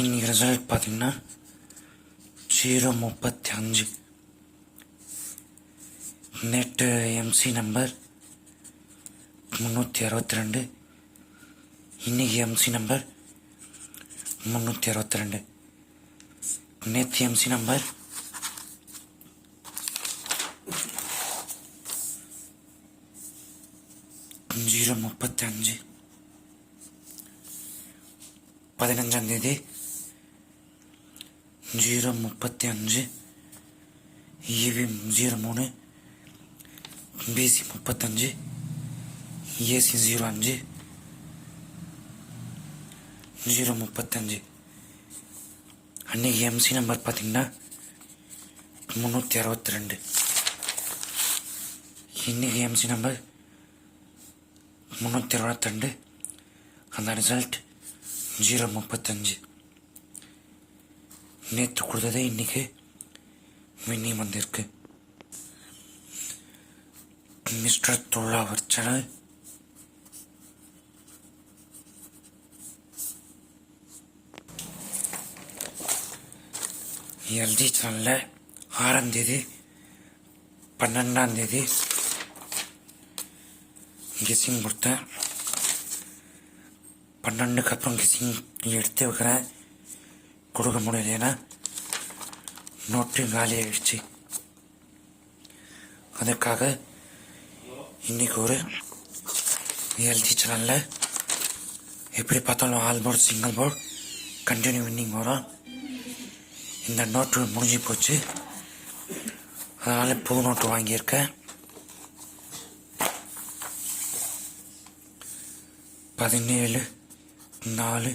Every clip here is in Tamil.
இன்னைக்கு ரிசல்ட் பார்த்தீங்கன்னா ஜீரோ முப்பத்தி அஞ்சு. நெட்டு எம்சி நம்பர் முந்நூற்றி அறுபத்தி ரெண்டு. இன்னைக்கு எம்சி நம்பர் முந்நூற்றி அறுபத்தி ரெண்டு. நேற்று எம்சி நம்பர் ஜீரோ முப்பத்தி அஞ்சு. பதினஞ்சாம் தேதி ஜீரோ முப்பத்தி அஞ்சு இவி ஜீரோ மூணு பிசி முப்பத்தஞ்சு ஏசி ஜீரோ அஞ்சு. ஜீரோ முப்பத்தஞ்சு அன்றைக்கி எம்சி நம்பர் பார்த்தீங்கன்னா முந்நூற்றி அறுபத்தி ரெண்டு. இன்னைக்கு எம்சி நம்பர் முந்நூற்றி அறுபத்தி ரெண்டு. அந்த ரிசல்ட் ஜீரோ முப்பத்தஞ்சு நேற்று கொடுத்ததே இன்னைக்கு விண்ணி வந்திருக்கு. மிஸ்டர் தொழிலாளர் சேனல். எல்ஜி சேனலில் ஆறாம் தேதி பன்னெண்டாம் தேதி கெஸிங் கொடுத்தேன். பன்னெண்டுக்கு அப்புறம் கெஸ்ஸிங் எடுத்து வைக்கிறேன். கொடுக்க முடியல ஏன்னா நோட்டு காலி ஆயிடுச்சு அதுக்காக இன்னைக்கு ஒரு எல்ஜி சேனலில் எப்படி பார்த்தாலும் all board single board continue winning வரும் இந்த நோட்டு முடிஞ்சு போச்சு. அதனால் புது நோட்டு வாங்கியிருக்கேன் பதினேழு நாலு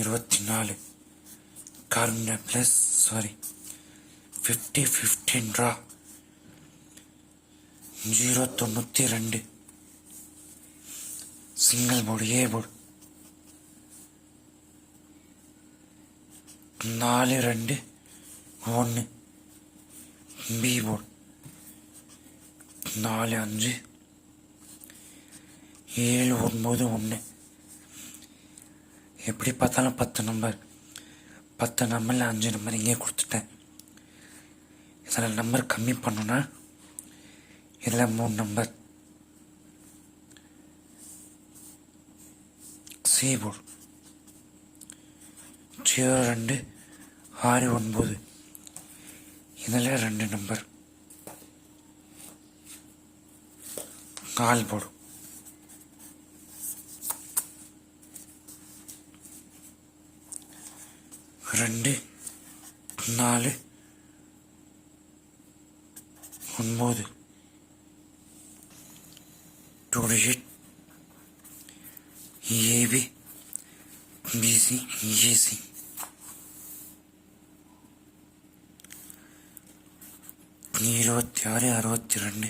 இருபத்தி நாலு. கார்பன் ப்ளஸ் சாரி ஃபிஃப்டி ஃபிஃப்டின்ரா ஜீரோ தொண்ணூற்றி ரெண்டு. சிங்கிள் போர்டு ஏ போர்டு நாலு ரெண்டு. ஒன்று பி போர்டு நாலு அஞ்சு. ஏழு ஒன்பது ஒன்று எப்படி பார்த்தாலும் பத்து நம்பர் பத்து நம்பரில் அஞ்சு நம்பர் இங்கே கொடுத்துட்டேன். இதில் நம்பர் கம்மி பண்ணோன்னா இதில் மூணு நம்பர் சி போர்டு ஜீரோ ரெண்டு ஆறு ஒன்பது. இதில் ரெண்டு நம்பர் கால் போடும் ரெண்டு நாலு ஒன்பது. Two digit AB PC AC இருபத்தி ஆறு அறுபத்தி ரெண்டு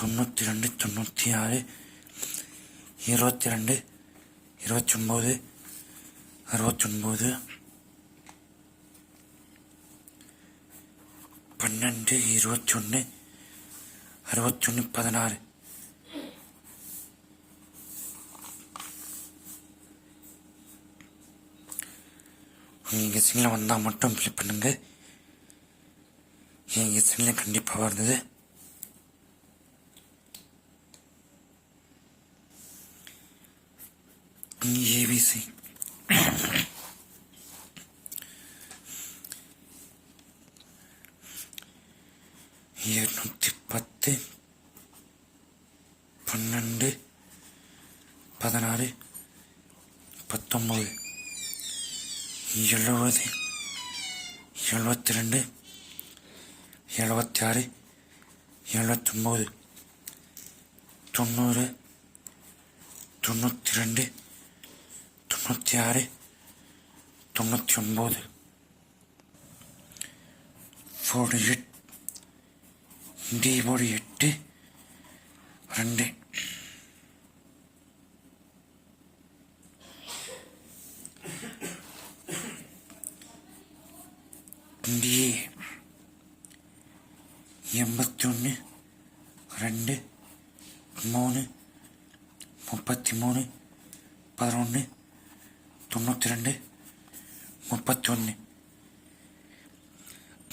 தொண்ணூற்றி ரெண்டு தொண்ணூற்றி ஆறு இருபத்தி ரெண்டு இருபத்தி ஒம்பது அறுபத்தொன்பது பன்னெண்டு இருபத்தொன்று அறுபத்தொன்று பதினாறு. நீங்கள் சிங்கில் வந்தால் மட்டும் ஃபில் பண்ணுங்க. எங்கள் சிங்கில் கண்டிப்பாக வருது. ஏபிசி இருநூற்றி பத்து பன்னெண்டு பதினாறு பத்தொம்பது எழுபது எழுபத்தி ரெண்டு எழுபத்தி ஆறு எழுபத்தொம்போது தொண்ணூறு தொண்ணூற்றி ரெண்டு தொண்ணூற்றி ஆறு தொண்ணூற்றி ஒம்பது ஃபோர்டு எட் டி போர்டு எட்டு ரெண்டு. டி எண்பத்தி ஒன்று ரெண்டு மூணு முப்பத்தி மூணு பதினொன்று தொண்ணூற்றி ரெண்டு முப்பத்தி ஒன்று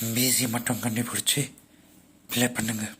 பிசி மட்டும் கண்டுபிடிச்சி ப்ளே பண்ணுங்கள்